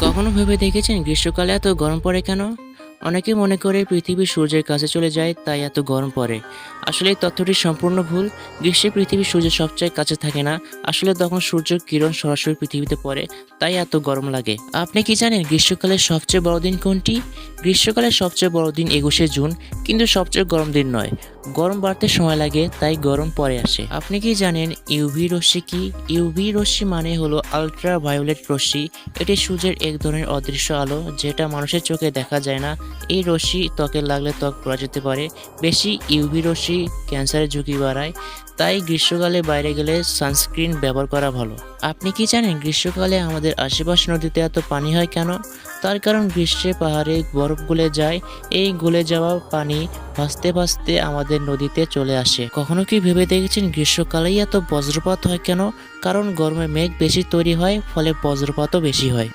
কখনো ভেবে দেখেছেন গ্রীষ্মকালে এত গরম পড়ে কেন? অনেকে মনে করে পৃথিবী সূর্যের কাছে চলে যায়, তাই এত গরম পড়ে। আসলে এই তথ্যটি সম্পূর্ণ ভুল। গ্রীষ্মে পৃথিবী সূর্যের সবচেয়ে কাছে থাকে না। আসলে তখন সূর্যের কিরণ সরাসরি পৃথিবীতে পড়ে, তাই এত গরম লাগে। আপনি কি জানেন গ্রীষ্মকালের সবচেয়ে বড় দিন কোনটি? গ্রীষ্মকালের সবচেয়ে বড় দিন একুশে জুন, কিন্তু সবচেয়ে গরম দিন নয়। গরম বাড়তে সময় লাগে, তাই গরম পরে আসে। আপনি কি জানেন ইউভি রশ্মি কি? ইউভি রশ্মি মানে হলো আলট্রা ভায়োলেট রশ্মি। এটি সূর্যের এক ধরনের অদৃশ্য আলো, যেটা মানুষের চোখে দেখা যায় না এই রশ্মি ত্বকে লাগলে ত্বক পড়া যেতে পারে, বেশি ইউভি রশ্মি ক্যান্সারের ঝুঁকি বাড়ায়, তাই গ্রীষ্মকালে বাইরে গেলে সানস্ক্রিন ব্যবহার করা ভালো। আপনি কি জানেন গ্রীষ্মকালে আমাদের আশেপাশে নদীতে এত পানি হয় কেন? তার কারণ গ্রীষ্মে পাহাড়ে বরফ গলে যায়, এই গলে যাওয়া পানি ভাসতে ভাসতে আমাদের নদীতে চলে আসে। কখনো কি ভেবে দেখেছেন গ্রীষ্মকালেই এত বজ্রপাত হয় কেন? কারণ গরমে মেঘ বেশি তৈরি হয়, ফলে বজ্রপাতও বেশি হয়।